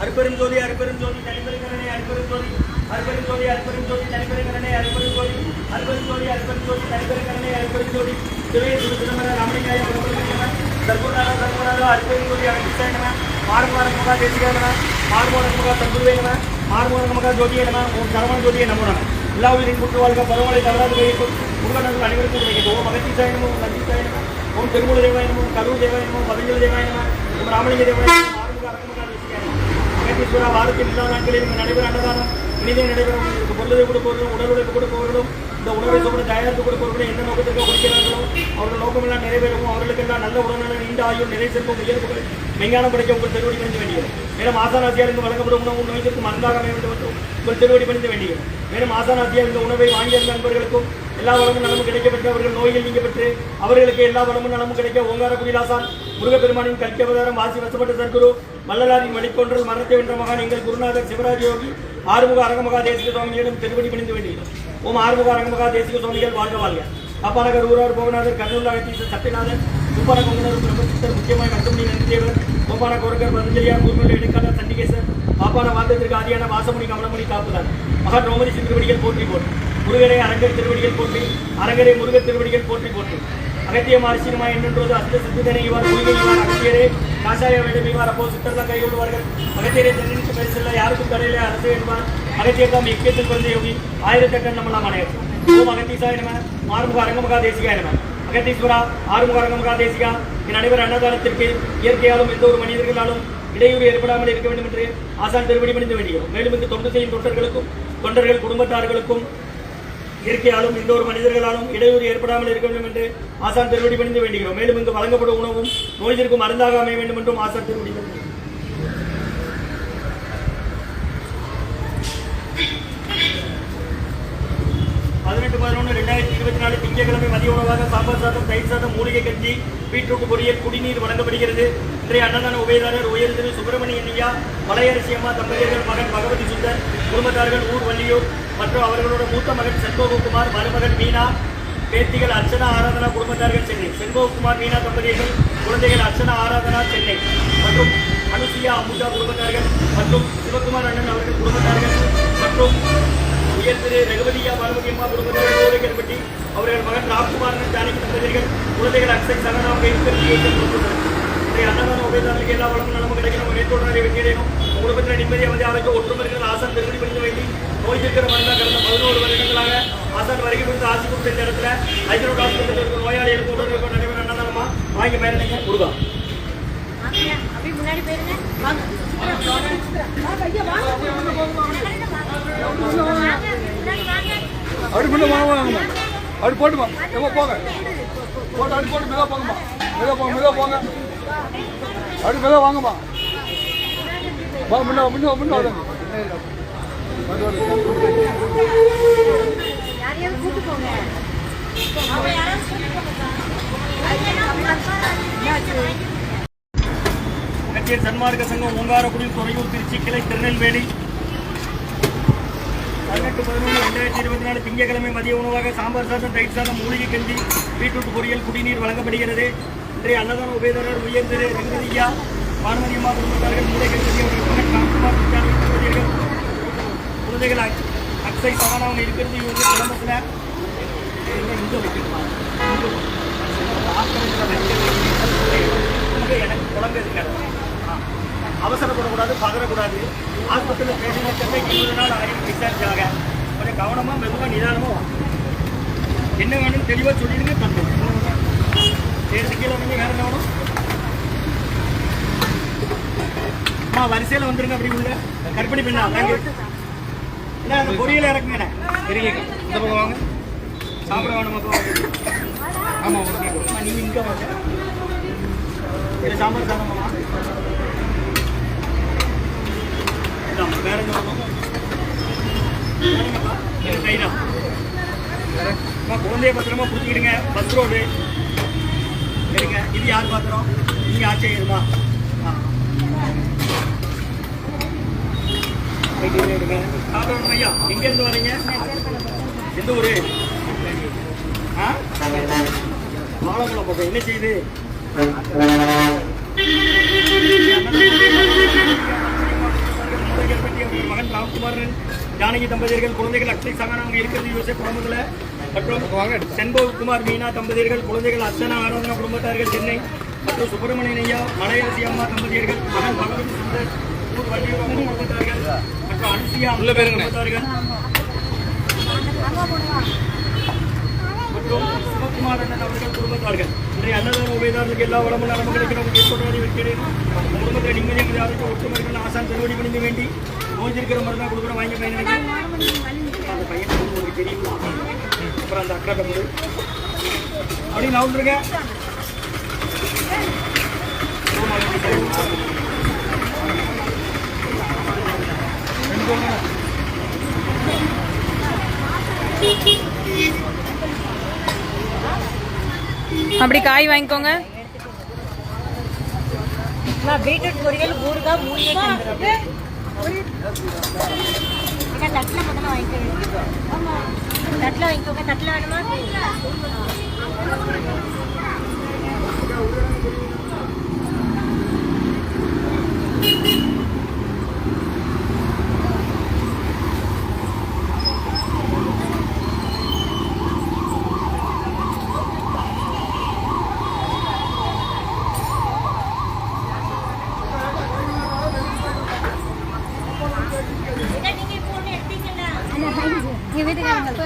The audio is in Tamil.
அருப்பெரும் ஜோதி அருப்பெரும் ஜோதி தனிப்பெருங்கரனே அருப்பெரும் ஜோதி. அருப்பெரும் ஜோதி அருப்பெரும் ஜோதி தனிப்பெருங்கரனே அருப்பெரும் ஜோதி. அருப்பெரும் ஜோதி அருப்பெரும் ஜோதி தனிப்பெருங்கரனே அருப்பெரும் ஜோதி. சிவே சுடு சிதம்பர ராமலிங்காய பிரபுரமணியம சர்க்குநாத சர்க்குநாத அருப்பெரும் ஜோதி அகத்திசாய நம. முகா தேசிகாய நம. முகா சர்க்குருவே நம. முகா ஜோதியே நம. ஓம் சரவண ஜோதியை நமோ எல்லா உயிரின் குற்று வாழ்க பருவமழை தவறாது வைக்கும் முருகனர்கள் அனைவருக்கும் நினைக்கிறது ஓம் அகத்திசாய நமோ ஓம் நந்திசாய நம. ஓம் திருமூல தேவாயனமோ கரூர் தேவாய நமோ பதஞ்சல தேவாய நம. ஓம் ராமலிங்க தேவாயனமா நம. ஆறுமுக அரங்கமுக அகத்தீஸ்வரா வாரத்தின் எல்லா நாட்களில் இங்கு நடைபெற அன்னதானம் இனிதே நடைபெறும். இதற்கு பொருளை கொடுப்பவர்களும் உடல் உழைப்பு கொடுப்பவர்களும் இந்த உணவை சொல்ல தயாரித்து கொடுப்பவர்களும் எந்த நோக்கத்திற்கு கொடுக்கிறார்களோ அவர்கள் நோக்கமெல்லாம் நிறைவேறவும் அவர்களுக்கெல்லாம் நல்ல உடல்நலம் நீண்ட ஆயுள் நிறை செல்வம் உயர்வுகள் விஞ்ஞானம் படைக்க உங்கள் திருவடி பணிந்து வேண்டியது. மேலும் ஆசானாசியார் இங்கு வழங்கப்படும் உணவு நோய்க்கு மருந்தாக அமைய வேண்டும் உங்கள் திருவடி பணிந்து வேண்டியது. மேலும் ஆசானாசியார் இந்த உணவை வாங்கியிருந்த நண்பர்களுக்கும் எல்லா உலகம் நலமும் கிடைக்கப்பட்டவர்கள் நோய்கள் நீங்க பெற்று அவர்களுக்கு எல்லா வளமும் நலமும் கிடைக்க ஓங்கார குடிலாசான் முருகப்பெருமானின் கல்கி அவதாரம் வாசி வசப்பட்ட சர்க்குரு வள்ளலாரின் வழிகொன்றல் மரணத்தை வென்ற மகான் எங்கள் குருநாதர் சிவராஜ் யோகி ஆறுமுக அரங்கமகா தேசிக சுவாமிகளிடம் திருவடி பணிந்து வேண்டியது ஓம் ஆறுமுக அரங்கமகா தேசிக சுவாமிகள் வாழ்க வாழ்க. அப்பாநகர் ஊரார் போகநாதர் கர்னூலாகத்தீசர் சத்தியநாதன் சுப்பன கொங்கனர் பிரம்மசித்தர் முக்கியமாய் கட்டுமணி நந்திதேவர் கோபான கோரகர் பதஞ்சலியார் கூர்மல்ல எடுக்காத சண்டிகேசர் பாப்பான வாதத்திற்கு ஆதியான வாசமணி கமலமணி காப்புதான் மகா ரோமதி திருவடிகள் போற்றி போட்டு முருகரை அரங்கர் திருவடிகள் போற்றி அரங்கரை முருகர் திருவடிகள் போற்றி போற்றி. அகத்திய மாரிசினிமா என்னென்றது அஸ்த சித்திதனை இவர் முருகன் அகத்தியரே காஷாய வேண்டும் இவர் அப்போ சித்தர்தான் கைகொள்வார்கள். அகத்தியரை தென்னிற்கு பரிசில்ல யாருக்கும் தடையிலே அரசு என்பார். அகத்தியர் தாம் இக்கியத்தில் குழந்தை யோகி. ஆயிரத்தெட்டன் நம்மளாம் அனைவரும். ஓம் அகத்தீசாய நம ஆறுமுக அரங்கமுகா தேசிகா நம. அகத்தீஸ்வரா ஆறுமுக அரங்கமுகா தேசிகா. என் அனைவர் அன்னதானத்திற்கு இயற்கையாலும் எந்த ஒரு மனிதர்களாலும் இடையூறு ஏற்படாமல் இருக்க வேண்டும் என்று ஆசான் திருவடி பணிந்து வேண்டியோம் மேலும் இங்கு தொண்டு செய்யும் தொண்டர்களுக்கும் தொண்டர்கள் குடும்பத்தார்களுக்கும் இயற்கையாலும் எந்த ஒரு மனிதர்களாலும் இடையூறு ஏற்படாமல் இருக்க வேண்டும் என்று ஆசான் திருவடி பணிந்து வேண்டுகிறோம். மேலும் இங்கு வழங்கப்படும் உணவும் நோய்திற்கும் மருந்தாக அமைய வேண்டும் என்றும் ஆசான் திருவடி பணிந்து பதினெட்டு பதினொன்று ரெண்டாயிரத்தி இருபத்தி நாலு திங்கட்கிழமை மதிய உணவாக சாம்பார் சாதம் தயிர் சாதம் மூலிகை கஞ்சி பீட்ரூட் பொரியல் குடிநீர் வழங்கப்படுகிறது. இன்றைய அன்னதான உபயதாரர் உயர் திரு சுப்பிரமணியன் ஐயா மலையரசி அம்மா தம்பதியர்கள் மகன் பகவதி சுந்தர் குடும்பத்தார்கள் ஊர் வள்ளியூர் மற்றும் அவர்களோட மூத்த மகன் செல்வகுமார் மருமகன் மீனா பேத்திகள் அர்ச்சனா ஆராதனா குடும்பத்தார்கள் சென்னை. செல்வகுமார் மீனா தம்பதியர்கள் குழந்தைகள் அர்ச்சனா ஆராதனா சென்னை. மற்றும் அனுசியா அமுதா குடும்பத்தார்கள் மற்றும் சிவகுமார் அண்ணன் அவர்கள் குடும்பத்தார்கள் மற்றும் உயர் திரு ரகுபதியா பார்வதி அம்மா குடும்பத்தார்கள் கோரைக்கன்பட்டி அவர்கள் மகன் ராம்குமாரன் ஜானகி தம்பதியர்கள் குழந்தைகள் அக்ஷய் சகனாம் இன்றைய அன்னதான உபயதாரர்களுக்கு எல்லா வளமும் நலமும் கிடைக்கணும். மேற்கொள்ளாரை வெற்றியடையணும் குடும்பத்தில் நிம்மதி அமைதி அமைக்க ஒற்றுமை இருக்கிற ஆசான் திருமணி பண்ணி வேண்டி நோய் இருக்கிற மருந்தா கடந்த பதினோரு வருடங்களாக ஆசான் வருகை கொடுத்து ஆசி கொடுத்த இந்த இடத்துல ஐநூறு ஹாஸ்பிட்டல் இருக்கிற நோயாளிகளுக்கு உடல் நடைபெற அன்னதானமா வாங்கி வாங்க, அப்படியே முன்னாடி போயிருங்க. வாங்க. வாங்க, ஐயா, வாங்க. வாங்க, முன்னாடி வாங்க. வாங்கம்மா அப்படி போட்டுமா. எவ்வளோ போங்க. போட்டு அப்படி போட்டு மெதுவாக போங்கம்மா. மெதுவாக போங்க மெதுவாக போங்க. அப்படி மெதுவாக வாங்கம்மா. வா முன்ன முன்ன முன்ன வாங்க. சன்மார்க்க சங்கம் ஓங்காரக்குடி துறையூர் திருச்சி கிளை திருநெல்வேலி பதினெட்டு பதினொன்று ரெண்டாயிரத்தி இருபத்தி நாலு திங்கட்கிழமை மதிய உணவாக சாம்பார் சாதம் தயிர் சாதம் மூலிகை கஞ்சி பீட்ரூட் பொரியல் குடிநீர் வழங்கப்படுகிறது இன்றைய அன்னதான உபயதாரர் உயர் திரு ரகுபதியா பானுமதி அம்மா குடும்பத்தார்கள் மூலிகை கஞ்சி அவர்கள் குழந்தைகள் அக்- அக்ஷய் சகானாவும் இருக்கிறது இவங்க குடும்பத்தில் இங்கே வைக்கணும். எனக்கு குழந்தை இருக்காது அவசரப்படக்கூடாது பதறக்கூடாது ஆஸ்பத்திரியில் பேசினதுக்கு இருபது நாள் ஆகியும் டிஸ்சார்ஜ் ஆக கொஞ்சம் கவனமாக மெதுவாக நிதானமாக என்ன வேணும்னு தெளிவாக சொல்லிடுங்க தந்து சேர்த்து கீழே வந்து வேற என்ன வேணும்? அம்மா வரிசையில் வந்துருங்க அப்படி உள்ள. கற்பனை பண்ணா தேங்க்யூ என்ன அந்த பொரியல் இறக்குங்க பெரிய இந்த பக்கம் வாங்க. சாப்பிட வேணுமாப்பா ஆமாம் ஓகே நீங்கள் இங்கே வாங்க. சாம்பார் சாதமாம்மா இதாம்மா வேற அம்மா குழந்தைய பத்திரமா பிடிச்சிக்கிடுங்க பஸ் ரோடு சரிங்க இது யார் பாத்திரம் நீங்கள் ஆச்சரியமா இருமா ஆ ஐயா எங்கேருந்து வரீங்க எந்த ஊரு ஆ வாழைப்பழம் பக்கம் என்ன செய்யுது ஜானகி தம்பதியர்கள் குழந்தைகள் அக்ஷய் சகானா அவங்க இருக்கிறது யோசப் குடும்பத்தில். மற்றும் செண்பகுமார் மீனா தம்பதியர்கள் குழந்தைகள் அர்ச்சனா ஆரோக்கிய குடும்பத்தார்கள் சென்னை. மற்றும் சுப்பிரமணியன் ஐயா மலையரசி அம்மா தம்பதியர்கள் மகன் பகவதி சுந்தர் குடும்பத்தார்கள் மற்றும் அனுசியா உள்ள குடும்பத்தார்கள். மற்றும் சிவகுமார் அண்ணன் அவர்கள் குடும்பத்தார்கள். இன்றைய அன்னதான உபயதாரர்களுக்கு எல்லா வளமும் நலமும் கிடைக்கிறவங்க ஏற்படுவதை வைக்கிறேன் குடும்பத்தில் நிம்மதியாக ஒற்றுமைகள் ஆசான் திருவடி பணிந்து வேண்டி நோய்ந்திருக்கிற மருந்து தான் கொடுக்குற வாங்கி பயனுக்கு அந்த பையன் உங்களுக்கு தெரியும். அப்புறம் அந்த அக்கா தம்பி அப்படி நான் விட்டுருக்கேன் அப்படி காய் வாங்கிக்கோங்க. நான் பீட்ரூட் பொரியல் ஊறுகாய் மூலிகை తట్లో మొదలు తట్లో ఇంకొక తట్లో అనమా எங்கள்